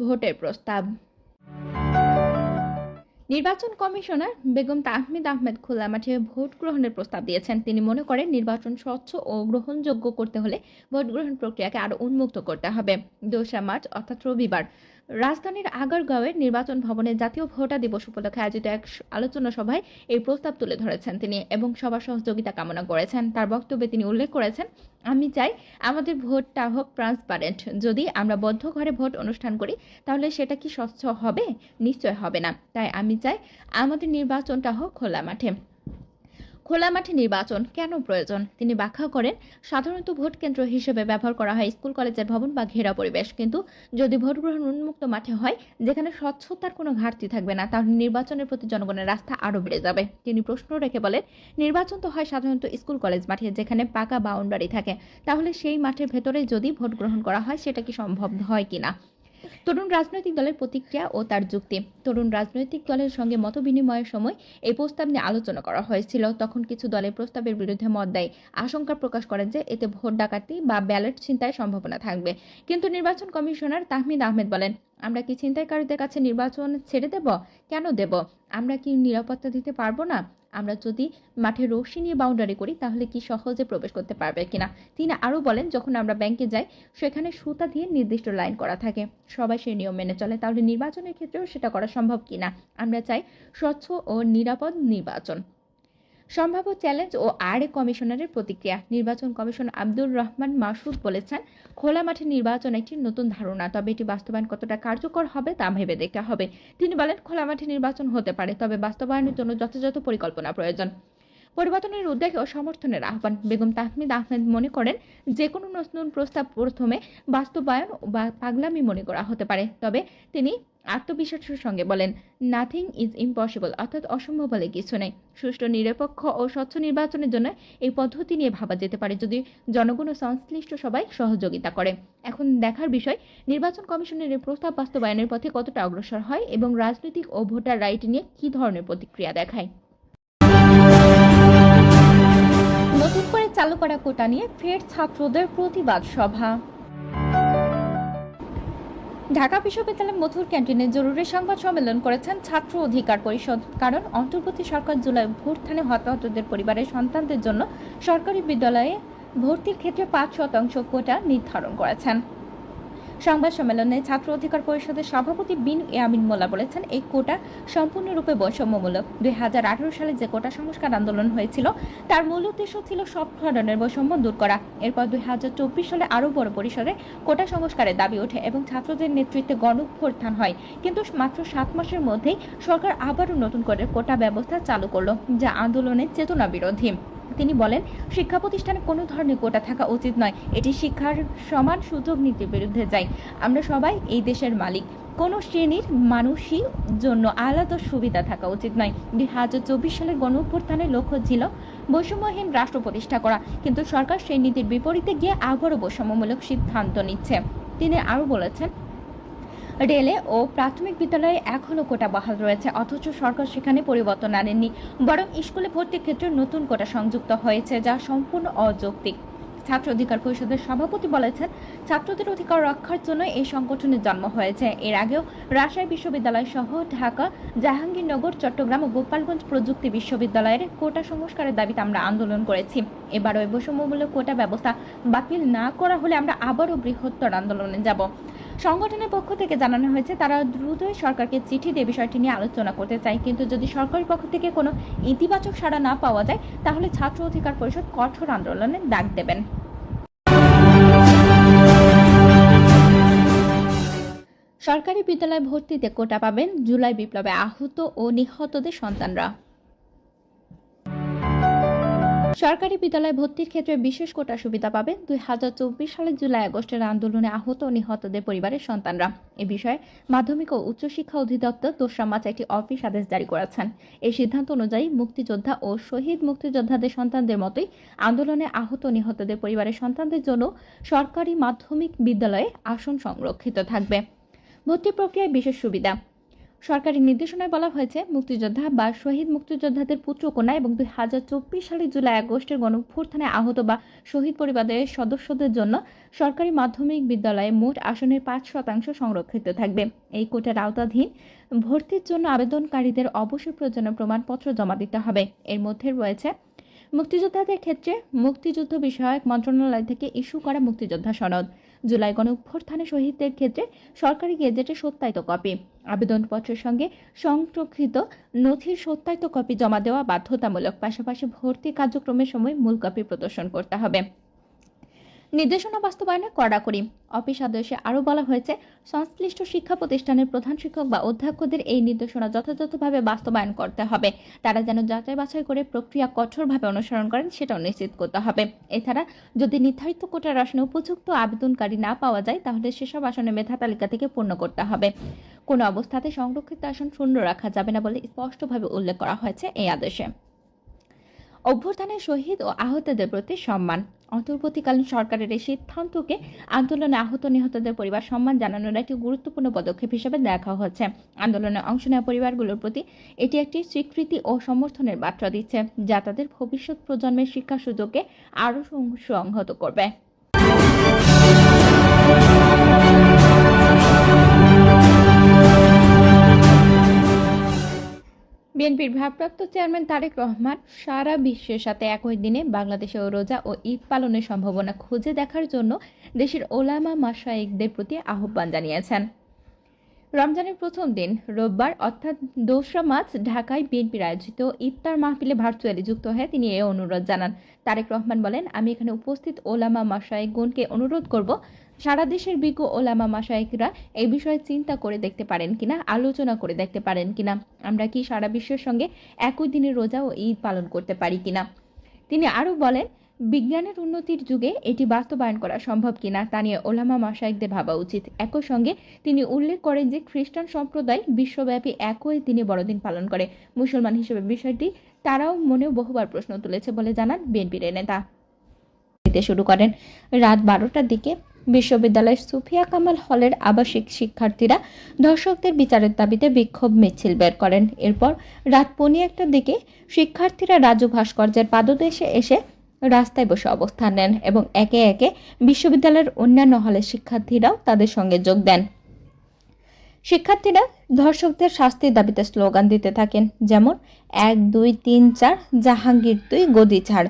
ভোটের প্রস্তাব। নির্বাচন কমিশনার বেগম তাহমিদ আহমেদ খোলা মাঠে ভোট গ্রহণের প্রস্তাব দিয়েছেন। তিনি মনে করেন, নির্বাচন স্বচ্ছ ও গ্রহণযোগ্য করতে হলে ভোট গ্রহণ প্রক্রিয়াকে আরও উন্মুক্ত করতে হবে। দোসরা মার্চ, অর্থাৎ রবিবার রাজধানীর আগারগাঁওয়ের নির্বাচন ভবনে জাতীয় ভোটা দিবস উপলক্ষে আয়োজিত এক আলোচনা সভায় এই প্রস্তাব তুলে ধরেছেন তিনি এবং সবার সহযোগিতা কামনা করেছেন। তার বক্তব্যে তিনি উল্লেখ করেছেন, আমি চাই আমাদের ভোটটা হোক ট্রান্সপারেন্ট। যদি আমরা বদ্ধ ঘরে ভোট অনুষ্ঠান করি, তাহলে সেটা কি স্বচ্ছ হবে? নিশ্চয় হবে না। তাই আমি চাই আমাদের নির্বাচনটা হোক খোলা মাঠে। খোলা মাঠে নির্বাচন কেন প্রয়োজন? তিনি ব্যাখ্যা করেন, সাধারণত ভোট কেন্দ্র হিসেবে ব্যবহার করা হয় স্কুল, কলেজের ভবন বা ঘেরা পরিবেশ। কিন্তু যদি ভোট গ্রহণ উন্মুক্ত মাঠে হয়, যেখানে স্বচ্ছতার কোনো ঘাটতি থাকবে না, তাহলে নির্বাচনের প্রতি জনগণের রাস্তা আরও বেড়ে যাবে। তিনি প্রশ্ন রেখে বলেন, নির্বাচন তো হয় সাধারণত স্কুল, কলেজ মাঠে, যেখানে পাকা বাউন্ডারি থাকে। তাহলে সেই মাঠের ভেতরে যদি ভোট গ্রহণ করা হয়, সেটা কি সম্ভব হয় কিনা? তরুণ রাজনৈতিক দলের প্রতিক্রিয়া ও তার যুক্তি। তরুণ রাজনৈতিক দলের সঙ্গে মত বিনিময়ের সময় এই প্রস্তাব নিয়ে আলোচনা করা হয়েছিল। তখন কিছু দলের প্রস্তাবের বিরুদ্ধে মত দেয়। আশঙ্কা প্রকাশ করেন যে এতে ভোট ডাকাতি বা ব্যালট ছিনতাইয়ের সম্ভাবনা থাকবে। কিন্তু নির্বাচন কমিশনার তাহমিদ আহমেদ বলেন, আমরা কি ছিনতাইকারীদের কাছে নির্বাচন ছেড়ে দেব? কেন দেব? আমরা কি নিরাপত্তা দিতে পারব না? আমরা যদি মাঠে রশি নিয়ে বাউন্ডারি করি, তাহলে কি সহজে প্রবেশ করতে পারবে কিনা? তিনি আরও বলেন, যখন আমরা ব্যাংকে যাই, সেখানে সুতা দিয়ে নির্দিষ্ট লাইন করা থাকে। সবাই সেই নিয়ম মেনে চলে। তাহলে নির্বাচনের ক্ষেত্রেও সেটা করা সম্ভব কিনা? আমরা চাই স্বচ্ছ ও নিরাপদ নির্বাচন। সম্ভাব্য চ্যালেঞ্জ ও আর এ কমিশনারের প্রতিক্রিয়া। নির্বাচন কমিশন আব্দুর রহমান মাসুদ বলেছেন, খোলা মাঠে নির্বাচন একটি নতুন ধারণা, তবে এটি বাস্তবায়ন কতটা কার্যকর হবে তা ভেবে দেখতে হবে। তিনি বলেন, খোলা মাঠে নির্বাচন হতে পারে, তবে বাস্তবায়নের জন্য যথাযথ পরিকল্পনা প্রয়োজন। পরিবর্তনের উদ্যোগ ও সমর্থনের আহ্বান। বেগম তাহমিদ আহমেদ মনে করেন যে কোনো নতুন প্রস্তাব প্রথমে বাস্তবায়ন বা পাগলামি মনে করা হতে পারে। তবে তিনি আত্মবিশ্বাসের সঙ্গে বলেন নাথিং ইজ ইম্পসিবল অর্থাৎ অসম্ভব বলে কিছু নেই। সুষ্ঠু, নিরপেক্ষ ও স্বচ্ছ নির্বাচনের জন্য এই পদ্ধতি নিয়ে ভাবা যেতে পারে যদি জনগণ ও সংশ্লিষ্ট সবাই সহযোগিতা করে। এখন দেখার বিষয়, নির্বাচন কমিশনের এই প্রস্তাব বাস্তবায়নের পথে কতটা অগ্রসর হয় এবং রাজনৈতিক ও ভোটার রাইট নিয়ে কী ধরনের প্রতিক্রিয়া দেখায়? করে কোটা নিয়ে ফের ছাত্রদের প্রতিবাদ সভা। ঢাকা বিশ্ববিদ্যালয়ের মধুর ক্যান্টিনে জরুরি সংবাদ সম্মেলন করেছেন ছাত্র অধিকার পরিষদ। কারণ অন্তর্বর্তী সরকার জুলাই ভোটথানে হতাহতদের পরিবারের সন্তানদের জন্য সরকারি বিদ্যালয়ে ভর্তির ক্ষেত্রে পাঁচ শতাংশ কোটা নির্ধারণ করেছেন। সংবাদ সম্মেলনে ছাত্র অধিকার পরিষদের সভাপতি বিন ইয়ামিন মোল্লা বলেছেন, এই কোটা সম্পূর্ণরূপে বৈষম্যমূলক। দুই হাজার আঠারো সালে যে কোটা সংস্কার আন্দোলন হয়েছিল, তার মূল উদ্দেশ্য ছিল সব ধরনের বৈষম্য দূর করা। এরপর দুই হাজার চব্বিশ সালে আরও বড় পরিসরে কোটা সংস্কারের দাবি ওঠে এবং ছাত্রদের নেতৃত্বে গণঅভ্যুত্থান হয়। কিন্তু মাত্র সাত মাসের মধ্যেই সরকার আবারও নতুন করে কোটা ব্যবস্থা চালু করল, যা আন্দোলনের চেতনা বিরোধী। তিনি বলেন শিক্ষা প্রতিষ্ঠানে কোনো ধরনের কোটা থাকা উচিত নয়। এটি শিক্ষার সমান সুযোগ নীতির বিরুদ্ধে যায়। আমরা সবাই এই দেশের মালিক। কোনো শ্রেণির মানুষই জন্য আলাদা সুবিধা থাকা উচিত নয়। দুই হাজার চব্বিশ সালের গণ অভ্যুত্থানের লক্ষ্য ছিল বৈষম্যহীন রাষ্ট্র প্রতিষ্ঠা করা, কিন্তু সরকার সেই নীতির বিপরীতে গিয়ে আবারও বৈষম্যমূলক সিদ্ধান্ত নিচ্ছে। তিনি আরও বলেছেন রেলে ও প্রাথমিক বিদ্যালয়ে এখনও কোটা বহাল রয়েছে, অথচ সরকার সেখানে পরিবর্তন আনেননি, বরং স্কুলে ভর্তির ক্ষেত্রে নতুন কোটা সংযুক্ত হয়েছে, যা সম্পূর্ণ অযৌক্তিক। ছাত্র অধিকার পরিষদের সভাপতি বলেছেন, ছাত্রদের অধিকার রক্ষার জন্য এই সংগঠনের জন্ম হয়েছে। এর আগেও রাজশাহী বিশ্ববিদ্যালয় সহ ঢাকা, জাহাঙ্গীরনগর, চট্টগ্রাম ও গোপালগঞ্জ প্রযুক্তি বিশ্ববিদ্যালয়ের কোটা সংস্কারের দাবিতে আমরা আন্দোলন করেছি। এবারও এই বৈষম্যমূলক কোটা ব্যবস্থা বাতিল না করা হলে আমরা আবারও বৃহত্তর আন্দোলনে যাব। সংগঠনের পক্ষ থেকে জানানো হয়েছে, তারা দ্রুতই সরকারকে চিঠি দিয়ে বিষয়টি নিয়ে আলোচনা করতে চায়। কিন্তু যদি সরকারি পক্ষ থেকে কোনো ইতিবাচক সাড়া না পাওয়া যায়, তাহলে ছাত্র অধিকার পরিষদ কঠোর আন্দোলনের ডাক দেবেন। সরকারি বিদ্যালয়ে ভর্তিতে কোটা পাবেন জুলাই বিপ্লবে আহত ও নিহতদের সন্তানরা। সরকারি বিদ্যালয়ে ভর্তির ক্ষেত্রে বিশেষ কোটা সুবিধা পাবে দুই হাজার চব্বিশ সালের জুলাই, আগস্টের আন্দোলনে আহত ও নিহতদের পরিবারের সন্তানরা। এ বিষয়ে মাধ্যমিক ও উচ্চশিক্ষা অধিদপ্তর দোসরা মার্চ একটি অফিস আদেশ জারি করেছেন। এই সিদ্ধান্ত অনুযায়ী মুক্তিযোদ্ধা ও শহীদ মুক্তিযোদ্ধাদের সন্তানদের মতোই আন্দোলনে আহত নিহতদের পরিবারের সন্তানদের জন্য সরকারি মাধ্যমিক বিদ্যালয়ে আসন সংরক্ষিত থাকবে। ভর্তি প্রক্রিয়ায় বিশেষ সুবিধা সরকারি নির্দেশনায় বলা হয়েছে, মুক্তিযোদ্ধা বা শহীদ মুক্তিযোদ্ধাদের পুত্র কন্যা এবং দুই হাজার চব্বিশ সালের জুলাই আগস্টের গণঅভ্যুত্থানে আহত বা শহীদ পরিবারের সদস্যদের জন্য সরকারি মাধ্যমিক বিদ্যালয়ে মোট আসনের পাঁচ শতাংশ সংরক্ষিত থাকবে। এই কোটার আওতাধীন ভর্তির জন্য আবেদনকারীদের অবশ্যই প্রয়োজনীয় প্রমাণপত্র জমা দিতে হবে। এর মধ্যে রয়েছে, মুক্তিযোদ্ধাদের ক্ষেত্রে মুক্তিযুদ্ধ বিষয়ক মন্ত্রণালয় থেকে ইস্যু করা মুক্তিযোদ্ধা সনদ জুলাই গণ অভ্যুত্থানে শহীদদের ক্ষেত্রে সরকারি গেজেটে সত্যায়িত কপি। আবেদনপত্রের সঙ্গে সংরক্ষিত নথির সত্যায়িত কপি জমা দেওয়া বাধ্যতামূলক। পাশাপাশি ভর্তি কার্যক্রমের সময় মূল কপি প্রদর্শন করতে হবে। নির্দেশনা বাস্তবায়নে কড়াকড়ি। অফিস আদেশে আরও বলা হয়েছে, সংশ্লিষ্ট শিক্ষা প্রতিষ্ঠানের প্রধান শিক্ষক বা অধ্যক্ষদের এই নির্দেশনা যথাযথভাবে বাস্তবায়ন করতে হবে। তারা যেন যাচাই বাছাই করে প্রক্রিয়া কঠোরভাবে অনুসরণ করেন, সেটাও নিশ্চিত করতে হবে। এছাড়া, যদি নির্ধারিত কোটার আসনে উপযুক্ত আবেদনকারী না পাওয়া যায়, তাহলে সেসব আসনে মেধা তালিকা থেকে পূর্ণ করতে হবে। কোনো অবস্থাতে সংরক্ষিত আসন শূন্য রাখা যাবে না বলে স্পষ্টভাবে উল্লেখ করা হয়েছে এই আদেশে। অভ্যুত্থানের শহীদ ও আহতদের প্রতি সম্মান। অন্তর্বর্তীকালীন সরকারের এই সিদ্ধান্তকে আন্দোলনে আহত নিহতদের পরিবার সম্মান জানানোর একটি গুরুত্বপূর্ণ পদক্ষেপ হিসেবে দেখা হচ্ছে। আন্দোলনে অংশ নেওয়া পরিবারগুলোর প্রতি এটি একটি স্বীকৃতি ও সমর্থনের বার্তা দিচ্ছে, যা তাদের ভবিষ্যৎ প্রজন্মের শিক্ষা সুযোগকে আরও সংহত করবে। বিএনপির ভারপ্রাপ্ত চেয়ারম্যান তারেক রহমান সারা বিশ্বের সাথে একই দিনে বাংলাদেশেও রোজা ও ঈদ পালনের সম্ভাবনা খুঁজে দেখার জন্য দেশের ওলামা মাসায়েকদের প্রতি আহ্বান জানিয়েছেন। রমজানের প্রথম দিন, রোববার, অর্থাৎ দোসরা মার্চ, ঢাকায় বিএনপির আয়োজিত ইফতার মাহফিলে ভার্চুয়ালি যুক্ত হয়ে তিনি এ অনুরোধ জানান। তারেক রহমান বলেন, আমি এখানে উপস্থিত ওলামা মাসায়েকগণকে অনুরোধ করব, সারা দেশের বিজ্ঞ ওলামা মাসায়েকরা এই বিষয়ে চিন্তা করে দেখতে পারেন কিনা, আলোচনা করে দেখতে পারেন কিনা, আমরা কি সারা বিশ্বের সঙ্গে একই দিনে রোজা ও ঈদ পালন করতে পারি কিনা? তিনি আরও বলেন বিজ্ঞানের উন্নতির যুগে এটি বাস্তবায়ন করা সম্ভব কিনা তা নিয়ে ওলামা মাসায়েকদের ভাবা উচিত। একই সঙ্গে তিনি উল্লেখ করেন যে খ্রিস্টান সম্প্রদায় বিশ্বব্যাপী একই দিনে বড়দিন পালন করে। মুসলমান হিসেবে বিষয়টি তারাও মনেও বহুবার প্রশ্ন তুলেছে বলে জানান বিএনপির নেতা। দিতে শুরু করেন। রাত বারোটার দিকে বিশ্ববিদ্যালয়ের সুফিয়া কামাল হলের আবাসিক শিক্ষার্থীরা ধর্ষকদের বিচারের দাবিতে বিক্ষোভ মিছিল বের করেন। এরপর রাত পৌনে একটার দিকে শিক্ষার্থীরা রাজু ভাস্কর্যের পাদদেশে এসে রাস্তায় বসে অবস্থান নেন এবং একে একে বিশ্ববিদ্যালয়ের অন্যান্য হলের শিক্ষার্থীরাও তাদের সঙ্গে যোগ দেন। শিক্ষার্থীরা ধর্ষকদের শাস্তির দাবিতে স্লোগান দিতে থাকেন, যেমন, এক, দুই, তিন, চার, জাহাঙ্গীর, তুই গদি ছাড়।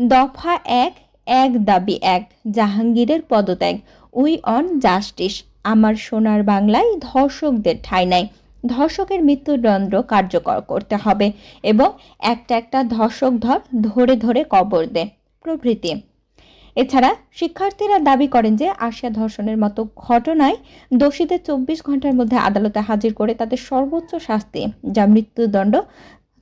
দফা এক এক দাবি এক, জাহাঙ্গীরের পদত্যাগ। উই অন জাস্টিস আমার সোনার বাংলায় ধর্ষকদের ঠাঁই নাই। ধর্ষকের মৃত্যুদণ্ড কার্যকর করতে হবে এবং একটা একটা ধর্ষক ধর ধরে ধরে কবর দে। প্রভৃতি। এছাড়া শিক্ষার্থীরা দাবি করেন যে আশিয়া ধর্ষণের মতো ঘটনায় দোষীদের চব্বিশ ঘণ্টার মধ্যে আদালতে হাজির করে তাদের সর্বোচ্চ শাস্তি যা মৃত্যুদণ্ড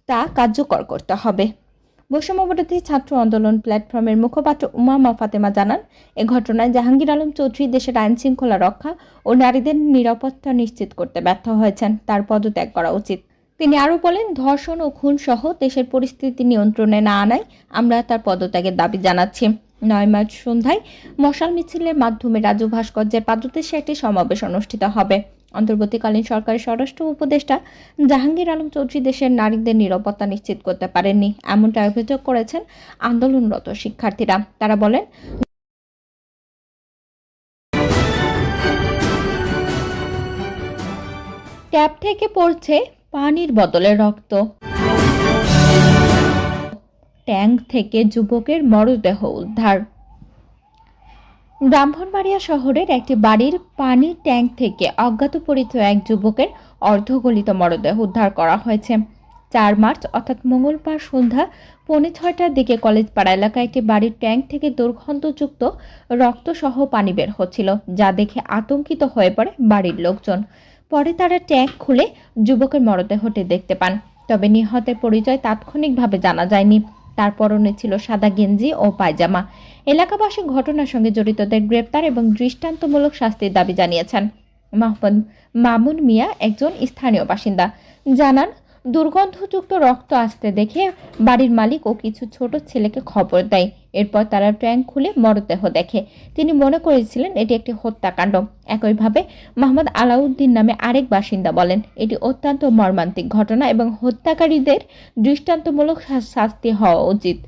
তা কার্যকর করতে হবে। বৈষম্যবিরোধী ছাত্র আন্দোলন প্ল্যাটফর্মের মুখপাত্র উমামা ফাতেমা জানান, এ ঘটনায় জাহাঙ্গীর আলম চৌধুরী দেশের আইন শৃঙ্খলা রক্ষা ও নারীদের নিরাপত্তা নিশ্চিত করতে ব্যর্থ হয়েছেন। তার পদত্যাগ করা উচিত। তিনি আরও বলেন, ধর্ষণ ও খুন সহ দেশের পরিস্থিতি নিয়ন্ত্রণে না আনায় আমরা তার পদত্যাগের দাবি জানাচ্ছি। নয় মার্চ সন্ধ্যায় মশাল মিছিলের মাধ্যমে রাজু ভাস্কর্যের পাদদেশে একটি সমাবেশ অনুষ্ঠিত হবে। অন্তর্বর্তীকালীন সরকারের স্বরাষ্ট্র উপদেষ্টা জাহাঙ্গীর আলম চৌধুরী দেশের নারীদের নিরাপত্তা নিশ্চিত করতে পারেননি। এমনটা অভিযোগ করেছেন আন্দোলনরত শিক্ষার্থীরা। তারা বলেন, ট্যাপ থেকে পড়ছে পানির বদলে রক্ত। ট্যাঙ্ক থেকে যুবকের মরদেহ উদ্ধার। ব্রাহ্মণবাড়িয়া শহরের একটি বাড়ির পানির ট্যাঙ্ক থেকে অজ্ঞাত পরিচয় এক যুবকের অর্ধগলিত মরদেহ উদ্ধার করা হয়েছে। চার মার্চ, অর্থাৎ মঙ্গলবার সন্ধ্যা, পৌনে ছয়টার দিকে কলেজ পাড়া এলাকায় একটি বাড়ির ট্যাঙ্ক থেকে দুর্গন্ধযুক্ত রক্তসহ পানি বের হচ্ছিল, যা দেখে আতঙ্কিত হয়ে পড়ে বাড়ির লোকজন। পরে তারা ট্যাঙ্ক খুলে যুবকের মরদেহটি দেখতে পান, তবে নিহতের পরিচয় তাৎক্ষণিকভাবে জানা যায়নি। তার পরনে ছিল সাদা গেঞ্জি ও পায়জামা। এলাকাবাসী ঘটনার সঙ্গে জড়িতদের গ্রেপ্তার এবং দৃষ্টান্তমূলক শাস্তির দাবি জানিয়েছেন। মাহমুদ মামুন মিয়া একজন স্থানীয় বাসিন্দা। জানান দুর্গন্ধযুক্ত রক্ত আসতে দেখে বাড়ির মালিক ও কিছু ছোট ছেলেকে খবর দেয়। এরপর তারা ট্যাঙ্ক খুলে মরদেহ দেখে। তিনি মনে করেছিলেন এটি একটি হত্যাকাণ্ড। একইভাবে মোহাম্মদ আলাউদ্দিন নামে আরেক বাসিন্দা বলেন, এটি অত্যন্ত মর্মান্তিক ঘটনা এবং হত্যাকারীদের দৃষ্টান্তমূলক শাস্তি হওয়া উচিত।